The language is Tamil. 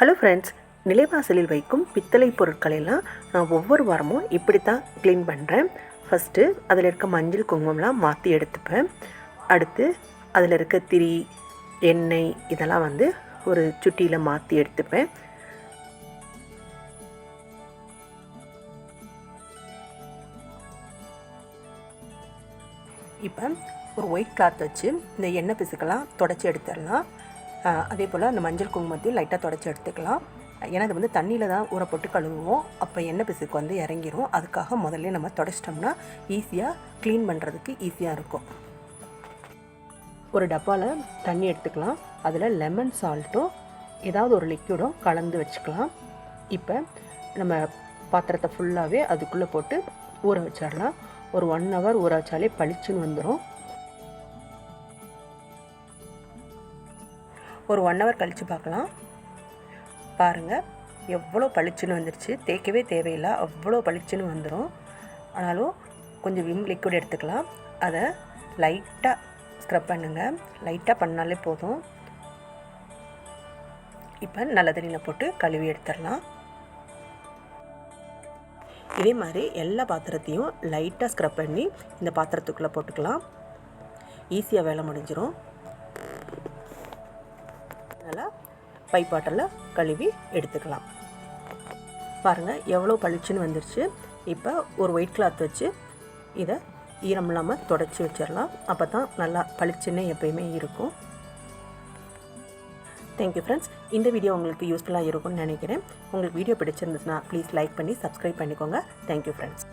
ஹலோ ஃப்ரெண்ட்ஸ் நிலைவாசலில் வைக்கும் பித்தளை பொருட்களெல்லாம் நான் ஒவ்வொரு வாரமும் இப்படி தான் க்ளீன் பண்ணுறேன் ஃபஸ்ட்டு அதில் இருக்க மஞ்சள் குங்குமம்லாம் மாற்றி எடுத்துப்பேன். அடுத்து அதில் இருக்க திரி எண்ணெய் இதெல்லாம் வந்து ஒரு சுட்டியில் மாற்றி எடுத்துப்பேன். இப்போ ஒரு ஒயிட் கிளாத் வச்சு இந்த எண்ணெய் பிசுக்கெல்லாம் தொடச்சி எடுத்துடலாம். அதே போல் அந்த மஞ்சள் குங்குமத்தையும் லைட்டாக தொடச்சி எடுத்துக்கலாம். ஏன்னா அது வந்து தண்ணியில் தான் ஊற போட்டு கழுவுவோம். அப்போ எண்ணெய் பிசுக்கு வந்து இறங்கிரும். அதுக்காக முதல்ல நம்ம தொடச்சிட்டோம்னா ஈஸியாக க்ளீன் பண்ணுறதுக்கு ஈஸியாக இருக்கும். ஒரு டப்பாவில் தண்ணி எடுத்துக்கலாம். அதில் லெமன் சால்ட்டும் ஏதாவது ஒரு லிக்யூடும் கலந்து வச்சுக்கலாம். இப்போ நம்ம பாத்திரத்தை ஃபுல்லாகவே அதுக்குள்ளே போட்டு ஊற வச்சிடலாம். ஒரு ஒன் ஹவர் ஊற வச்சாலே பளிச்சுன்னு வந்துடும் ஒரு ஒன் ஹவர் கழித்து பார்க்கலாம். பாருங்கள் எவ்வளோ பளிச்சுன்னு வந்துருச்சு. தேய்க்கவே தேவையில்லை. அவ்வளோ பளிச்சுன்னு வந்துடும் ஆனாலும் கொஞ்சம் விம் லிக்விட் எடுத்துக்கலாம். அதை லைட்டாக ஸ்க்ரப் பண்ணுங்கள் லைட்டாக பண்ணாலே போதும். இப்போ நல்ல தண்ணியில் போட்டு கழுவி எடுத்துடலாம். இதே மாதிரி எல்லா பாத்திரத்தையும் லைட்டாக ஸ்க்ரப் பண்ணி இந்த பாத்திரத்துக்குள்ளே போட்டுக்கலாம். ஈஸியாக வேலை முடிஞ்சிடும் நல்லா பை கழுவி எடுத்துக்கலாம். பாருங்கள் எவ்வளோ பளிச்சுன்னு வந்துருச்சு. இப்போ ஒரு ஒயிட் கிளாத் வச்சு இதை ஈரம் இல்லாமல் தொடச்சி வச்சிடலாம். அப்போ தான் நல்லா பளிச்சுன்னு எப்பயுமே இருக்கும். தேங்க்யூ ஃப்ரெண்ட்ஸ் இந்த வீடியோ உங்களுக்கு யூஸ்ஃபுல்லாக இருக்கும்னு நினைக்கிறேன். உங்களுக்கு வீடியோ பிடிச்சிருந்துச்சுன்னா ப்ளீஸ் லைக் பண்ணி சப்ஸ்கிரைப் பண்ணிக்கோங்க. Thank you friends